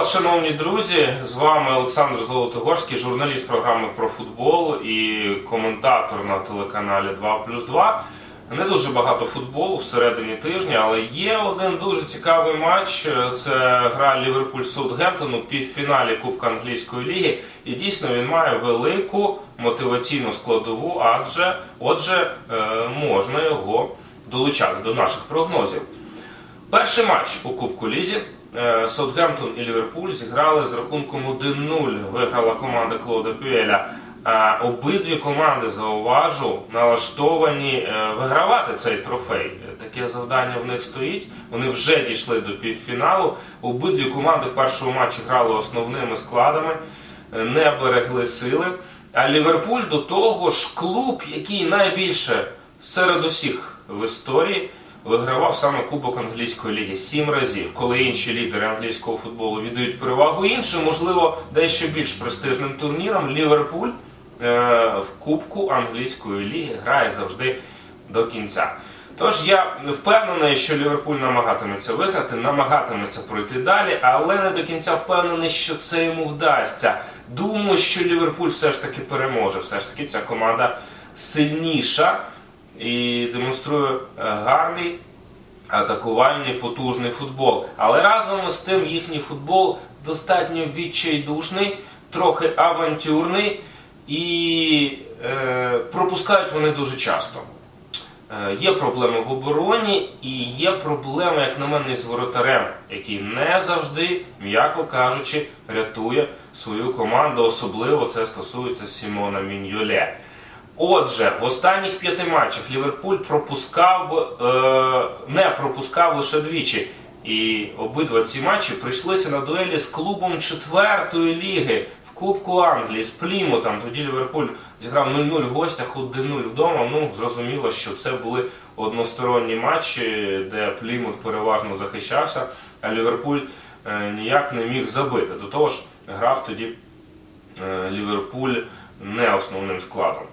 вас, шановні друзі. З вами Олександр Золотогорський, журналіст програми про футбол і коментатор на телеканалі 2 плюс 2. Не дуже багато футболу всередині тижня, але є один дуже цікавий матч. Це гра Ліверпуль Саутгемптон у півфіналі Кубка англійської ліги. І дійсно він має велику мотиваційну складову, адже отже е, можна його долучати до наших прогнозів. Перший матч у Кубку Лізі. Е, Саутгемптон і Ліверпуль зіграли з рахунком 1-0. Виграла команда Клода Пюеля. Е, Обидві команди, зауважу, налаштовані е, вигравати цей трофей. Таке завдання в них стоїть. Вони вже дійшли до півфіналу. Обидві команди в першому матчі грали основними складами, не берегли сили. А Ліверпуль до того ж клуб, який найбільше серед усіх в історії вигравав саме Кубок англійської ліги сім разів, коли інші лідери англійського футболу віддають перевагу іншим, можливо, дещо більш престижним турнірам. Ліверпуль е, в Кубку англійської ліги грає завжди до кінця. Тож я впевнений, що Ліверпуль намагатиметься виграти, намагатиметься пройти далі, але не до кінця впевнений, що це йому вдасться. Думаю, що Ліверпуль все ж таки переможе. Все ж таки ця команда сильніша і демонструє е, гарний атакувальний потужний футбол. Але разом з тим їхній футбол достатньо відчайдушний, трохи авантюрний і е, пропускають вони дуже часто. Е, Є проблеми в обороні і є проблеми, як на мене, із воротарем, який не завжди, м'яко кажучи, рятує свою команду. Особливо це стосується Сімона Міньоле. Отже, в останніх п'яти матчах Ліверпуль пропускав, е, не пропускав лише двічі. І обидва ці матчі прийшлися на дуелі з клубом четвертої ліги в Кубку Англії з Плімутом. Тоді Ліверпуль зіграв 0-0 в гостях, 1-0 вдома. Ну, зрозуміло, що це були односторонні матчі, де Плімут переважно захищався, а Ліверпуль е, ніяк не міг забити. До того ж, грав тоді е, Ліверпуль не основним складом.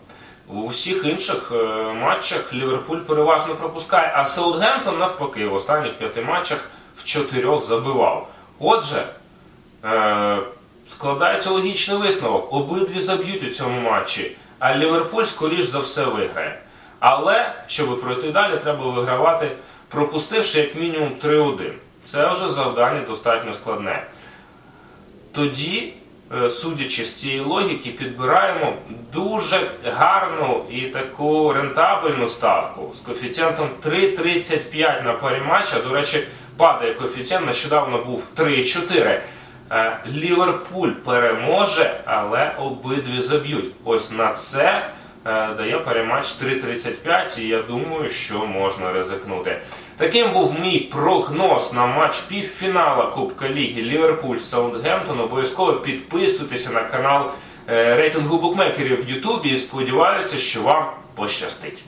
У всіх інших е, матчах Ліверпуль переважно пропускає, а Саутгемптон навпаки в останніх п'яти матчах в чотирьох забивав. Отже, е, складається логічний висновок. Обидві заб'ють у цьому матчі, а Ліверпуль скоріш за все виграє. Але, щоб пройти далі, треба вигравати, пропустивши як мінімум 3-1. Це вже завдання достатньо складне. Тоді, судячи з цієї логіки, підбираємо дуже гарну і таку рентабельну ставку з коефіцієнтом 3,35 на парі матча. До речі, падає коефіцієнт, нещодавно був 3,4. Е, Ліверпуль переможе, але обидві заб'ють. Ось на це е, дає перематч 3.35, і я думаю, що можна ризикнути. Таким був мій прогноз на матч півфінала Кубка Ліги Ліверпуль Саутгемптон. Обов'язково підписуйтеся на канал е, рейтингу букмекерів в Ютубі і сподіваюся, що вам пощастить.